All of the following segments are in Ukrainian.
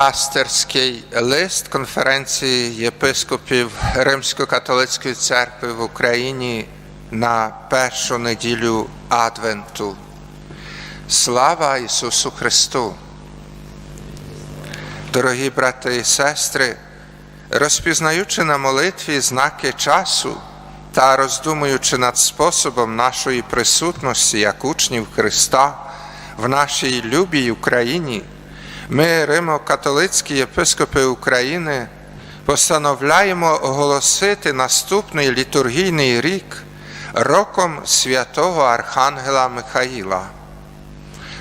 пастерський лист конференції єпископів Римсько-католицької церкви в Україні на першу неділю Адвенту. Слава Ісусу Христу! Дорогі брати і сестри, розпізнаючи на молитві знаки часу та роздумуючи над способом нашої присутності як учнів Христа в нашій любій Україні, ми, Римо-католицькі єпископи України, постановляємо оголосити наступний літургійний рік роком святого Архангела Михаїла.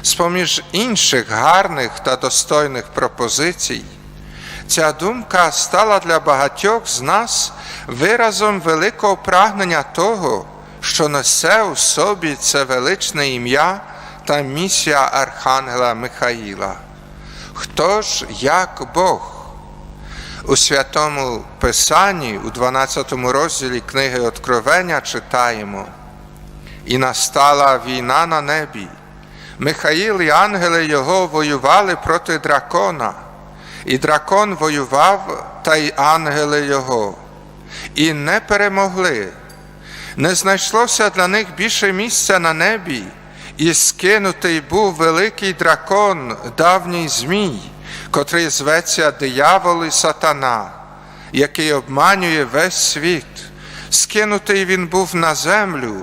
З-поміж інших гарних та достойних пропозицій, ця думка стала для багатьох з нас виразом великого прагнення того, що несе у собі це величне ім'я та місія Архангела Михаїла. Хто ж як Бог? У святому Писанні, у 12 розділі книги Откровення читаємо: І настала війна на небі. Михаїл і ангели його воювали проти дракона, і дракон воював, та й ангели його, і не перемогли. Не знайшлося для них більше місця на небі, і скинутий був великий дракон, давній Змій, котрий зветься диявол і сатана, який обманює весь світ. Скинутий він був на землю,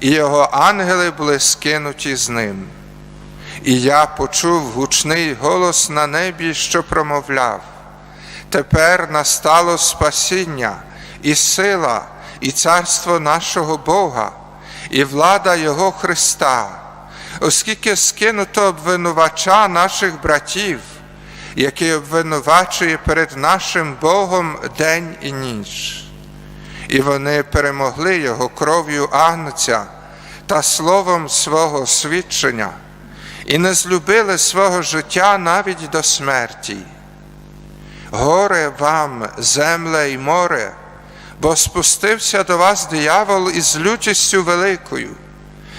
і його ангели були скинуті з ним. І я почув гучний голос на небі, що промовляв: Тепер настало спасіння, і сила, і царство нашого Бога, і влада Його Христа, оскільки скинуто обвинувача наших братів, який обвинувачує перед нашим Богом день і ніч. І вони перемогли Його кров'ю Агнця та словом свого свідчення і не злюбили свого життя навіть до смерті. Горе вам, земле і море, бо спустився до вас диявол із лютістю великою,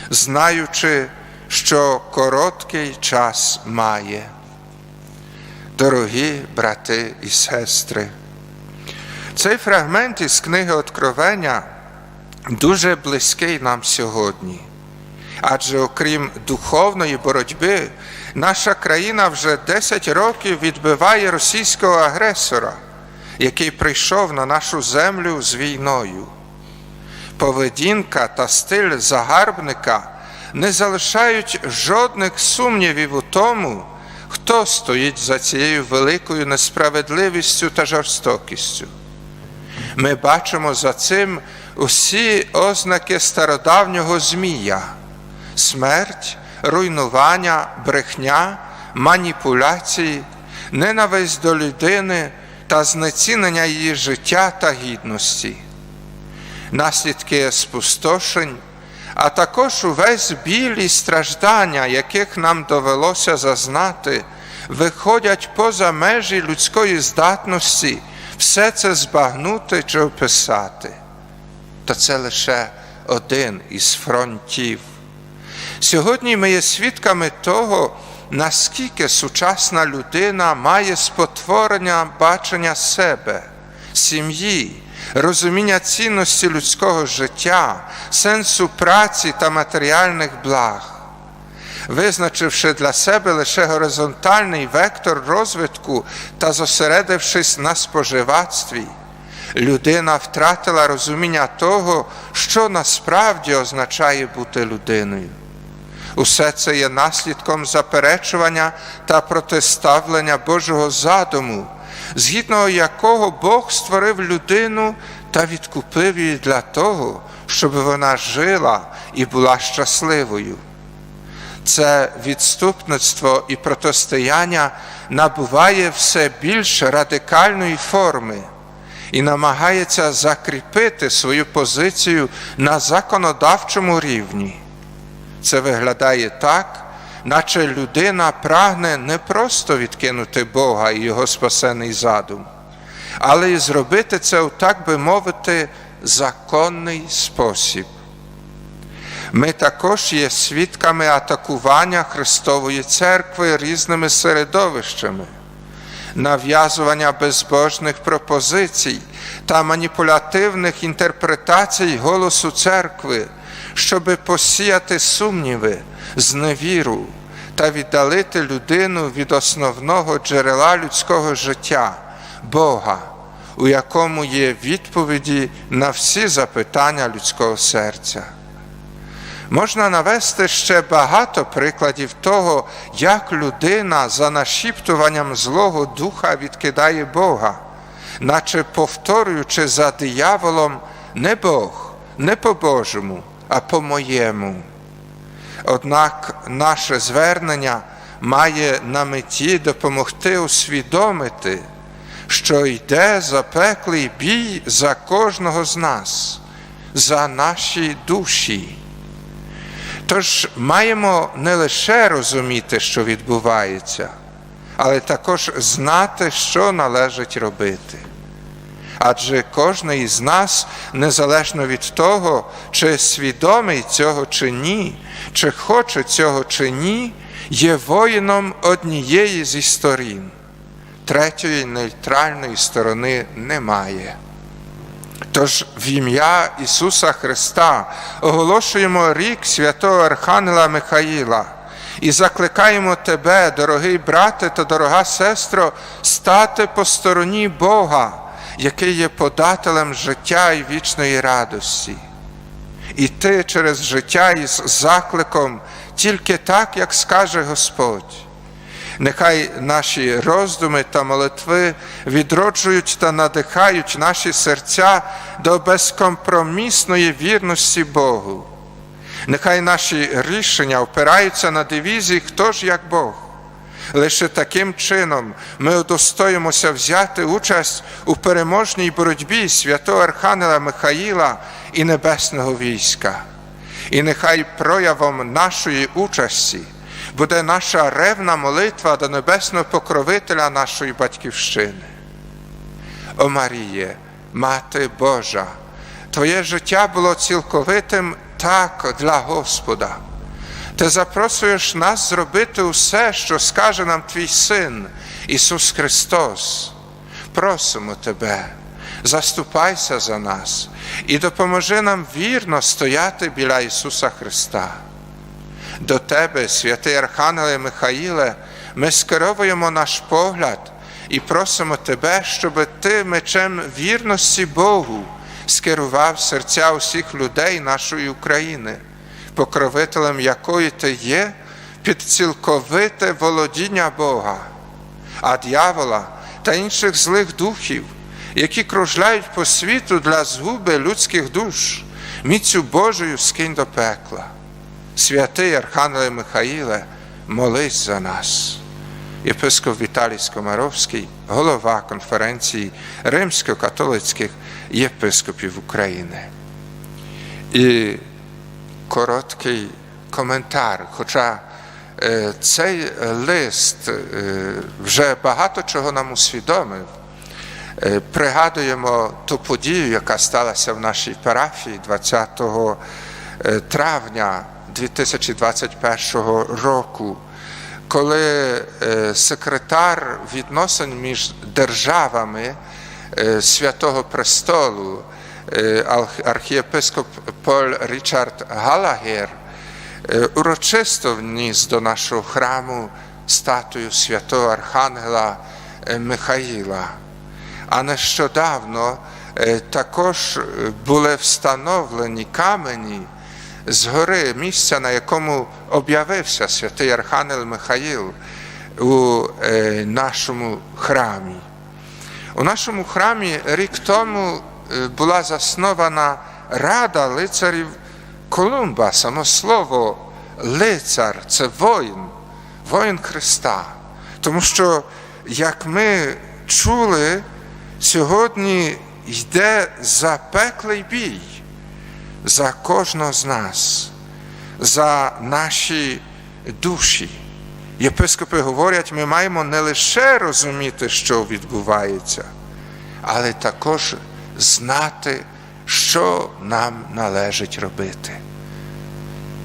знаючи, що короткий час має. Дорогі брати і сестри, цей фрагмент із книги Откровення дуже близький нам сьогодні. Адже окрім духовної боротьби, наша країна вже 10 років відбиває російського агресора, який прийшов на нашу землю з війною. Поведінка та стиль загарбника не залишають жодних сумнівів у тому, хто стоїть за цією великою несправедливістю та жорстокістю. Ми бачимо за цим усі ознаки стародавнього Змія смерть, руйнування, брехня, маніпуляції, ненависть до людини та знецінення її життя та гідності, наслідки спустошень, а також увесь біль і страждання, яких нам довелося зазнати, виходять поза межі людської здатності все це збагнути чи описати. Та це лише один із фронтів. Сьогодні ми є свідками того, наскільки сучасна людина має спотворення бачення себе, сім'ї, розуміння цінності людського життя, сенсу праці та матеріальних благ. Визначивши для себе лише горизонтальний вектор розвитку та зосередившись на споживацтві, людина втратила розуміння того, що насправді означає бути людиною. Усе це є наслідком заперечування та протиставлення Божого задуму, згідно якого Бог створив людину та відкупив її для того, щоб вона жила і була щасливою. Це відступництво і протистояння набуває все більш радикальної форми і намагається закріпити свою позицію на законодавчому рівні. Це виглядає так, наче людина прагне не просто відкинути Бога і Його спасений задум, але й зробити це у так би мовити законний спосіб. Ми також є свідками атакування Христової церкви різними середовищами. нав'язування безбожних пропозицій та маніпулятивних інтерпретацій голосу церкви, щоби посіяти сумніви, зневіру та віддалити людину від основного джерела людського життя Бога, у якому є відповіді на всі запитання людського серця. Можна навести ще багато прикладів того, як людина за нашіптуванням Злого Духа відкидає Бога, наче повторюючи за дияволом не Бог, не по-божому, а по-моєму. Однак наше звернення має на меті допомогти усвідомити, що йде запеклий бій за кожного з нас, за наші душі. Тож маємо не лише розуміти, що відбувається, але також знати, що належить робити. Адже кожен із нас, незалежно від того, чи свідомий цього чи ні, чи хоче цього чи ні, є воїном однієї зі сторін. Третьої нейтральної сторони немає. Тож в ім'я Ісуса Христа оголошуємо рік святого Архангела Михаїла і закликаємо Тебе, дорогий брате та дорога сестро, стати по стороні Бога, який є подателем життя і вічної радості. Іти через життя із закликом тільки так, як скаже Господь. Нехай наші роздуми та молитви відроджують та надихають наші серця до безкомпромісної вірності Богу. Нехай наші рішення опираються на дивізії Хто ж як Бог. Лише таким чином ми удостоїмося взяти участь у переможній боротьбі святого Архангела Михаїла і небесного війська. І нехай проявом нашої участі буде наша ревна молитва до небесного покровителя нашої батьківщини. О Маріє, Мати Божа, Твоє життя було цілковитим так для Господа. Ти запрошуєш нас зробити усе, що скаже нам Твій Син, Ісус Христос. Просимо Тебе, заступайся за нас і допоможи нам вірно стояти біля Ісуса Христа. До Тебе, святий Архангеле Михаїле, ми скеровуємо наш погляд і просимо Тебе, щоб Ти мечем вірності Богу скерував серця усіх людей нашої України, покровителем якої Ти є під цілковите володіння Бога, а дьявола та інших злих духів, які кружляють по світу для згуби людських душ, міцю Божою скинь до пекла. Святий Архангеле Михаїле, молись за нас. Єпископ Віталій Скомаровський, голова конференції римсько-католицьких єпископів України. І короткий коментар. Хоча е, цей лист е, вже багато чого нам усвідомив. Е, Пригадуємо ту подію, яка сталася в нашій парафії 20 травня 2021 року, коли секретар відносин між державами Святого Престолу, архієпископ Поль Річард Галагер, урочисто вніс до нашого храму статую святого Архангела Михаїла. А нещодавно також були встановлені камені з гори місця, на якому об'явився святий Архангел Михаїл у нашому храмі. У нашому храмі рік тому була заснована Рада лицарів Колумба. Само слово лицар це воїн, воїн Христа. Тому що, як ми чули, сьогодні йде запеклий бій за кожного з нас, за наші душі. Єпископи говорять, ми маємо не лише розуміти, що відбувається, але також знати, що нам належить робити.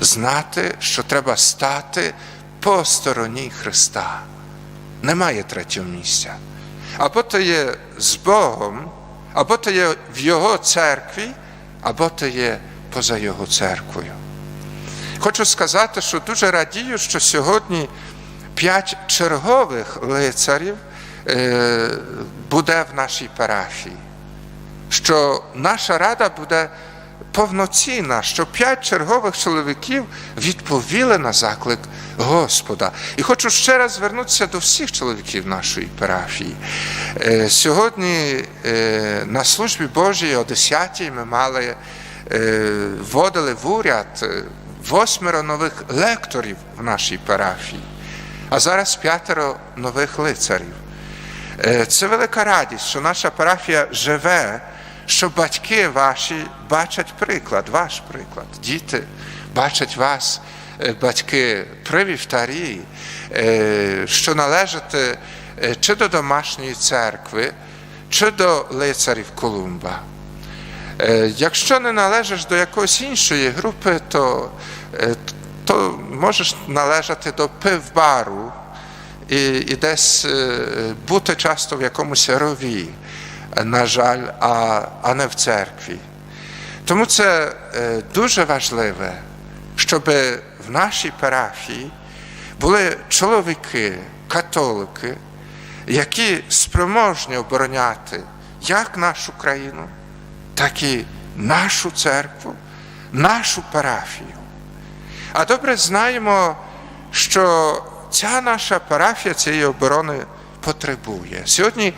Знати, що треба стати по стороні Христа. Немає третього місця. Або ти є з Богом, або ти є в Його церкві, або ти є поза Його церквою. Хочу сказати, що дуже радію, що сьогодні п'ять чергових лицарів е, буде в нашій парафії, що наша рада буде повноцінна, що п'ять чергових чоловіків відповіли на заклик Господа. І хочу ще раз звернутися до всіх чоловіків нашої парафії. Е, Сьогодні е, на службі Божій о 10 ми мали е, вводили в уряд восьмеро нових лекторів в нашій парафії, а зараз п'ятеро нових лицарів. Це велика радість, що наша парафія живе, що батьки ваші бачать приклад, ваш приклад. Діти бачать вас, е, батьки, при вівтарі, е, що належите е, чи до домашньої церкви, чи до лицарів Колумба. Якщо не належиш до якоїсь іншої групи, то, то можеш належати до пивбару і, і десь бути часто в якомусь рові, на жаль, а, а не в церкві. Тому це е, дуже важливе, щоб в нашій парафії були чоловіки, католики, які спроможні обороняти як нашу країну, так і нашу церкву, нашу парафію. А добре знаємо, що ця наша парафія цієї оборони потребує. Сьогодні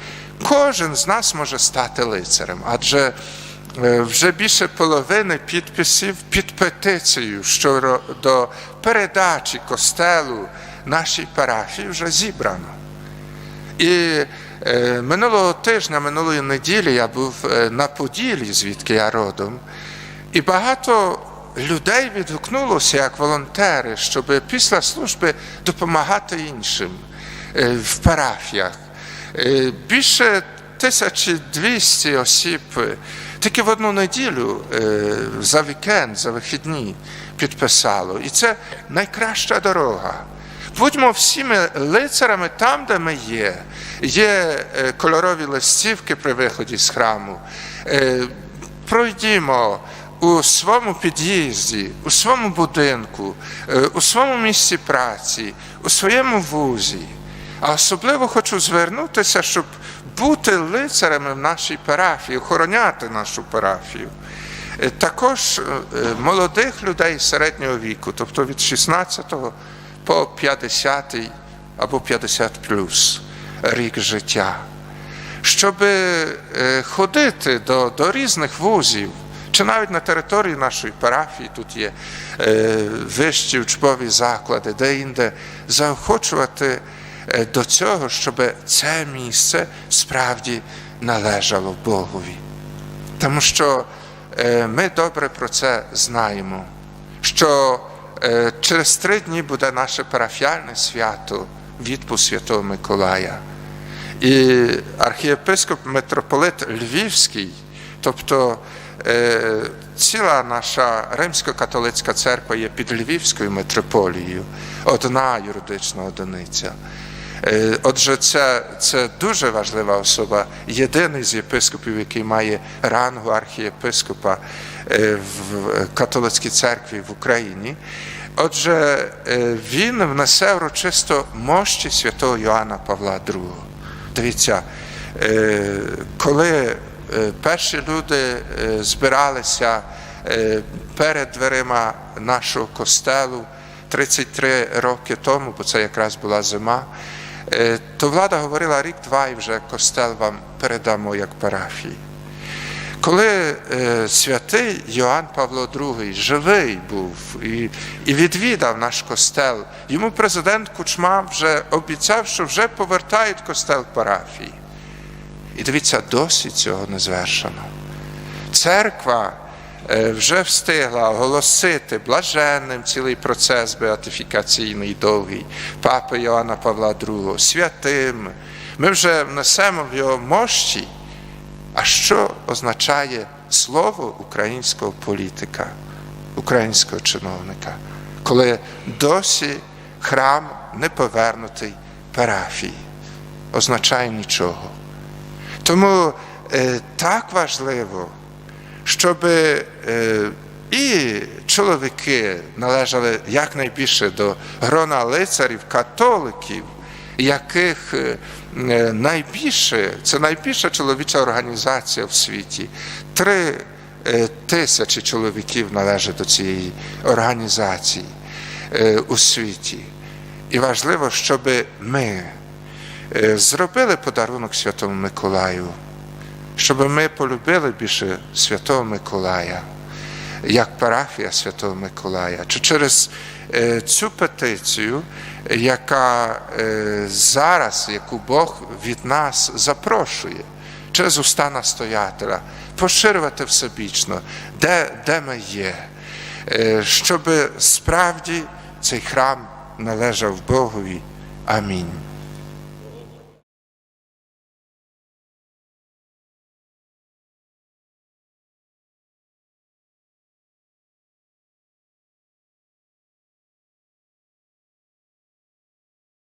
кожен з нас може стати лицарем, адже е, вже більше половини підписів під петицією щодо передачі костелу нашій парафії вже зібрано. І е, минулого тижня, минулої неділі я був е, на Поділі, звідки я родом, і багато людей відгукнулося як волонтери, щоб після служби допомагати іншим в парафіях. Е, Більше 1200 осіб е, тільки в одну неділю е, за вікенд, за вихідні підписало. І це найкраща дорога. Будьмо всіми лицарами там, де ми є. Є кольорові листівки при виході з храму. Пройдімо у своєму під'їзді, у своєму будинку, у своєму місці праці, у своєму вузі. А особливо хочу звернутися, щоб бути лицарями в нашій парафії, охороняти нашу парафію. Е, Також е, молодих людей середнього віку, тобто від 16 по 50 або 50 плюс рік життя, щоб е, ходити до, до різних вузів, чи навіть на території нашої парафії тут є вищі учбові заклади, де інде заохочувати до цього, щоб це місце справді належало Богові. Тому що е, ми добре про це знаємо, що е, через три дні буде наше парафіальне свято відпуск Святого Миколая. І архієпископ митрополит Львівський, тобто е, ціла наша римсько-католицька церква є під Львівською митрополією, одна юридична одиниця. Е, Отже, це, це дуже важлива особа, єдиний з єпископів, який має рангу архієпископа е, в католицькій церкві в Україні. Отже, е, він внесе урочисто мощі святого Йоанна Павла II. Дивіться, е, коли е, перші люди е, збиралися е, перед дверима нашого костелу 33 роки тому, бо це якраз була зима, е, то влада говорила рік-два і вже костел вам передамо як парафії. Коли е, святий Йоанн Павло II живий був і, і відвідав наш костел, йому президент Кучма вже обіцяв, що вже повертають костел парафії. І дивіться, досі цього не звершено. Церква е, вже встигла оголосити блаженним цілий процес беатифікаційний довгий папи Йоанна Павла II, святим. Ми вже внесемо в його мощі. А що означає слово українського політика, українського чиновника, коли досі храм не повернутий парафії? Означає нічого. Тому е, так важливо, щоб е, і чоловіки належали якнайбільше до грона лицарів, католиків, яких е, найбільше, це найбільша чоловіча організація в світі. Три тисячі чоловіків належать до цієї організації у світі. І важливо, щоб ми зробили подарунок Святому Миколаю, щоб ми полюбили більше Святого Миколая, як парафія Святого Миколая, чи через е, цю петицію, яка е, зараз, яку Бог від нас запрошує, через уста настоятеля, поширювати всебічно, де, де ми є, е, щоб справді цей храм належав Богові. Амінь.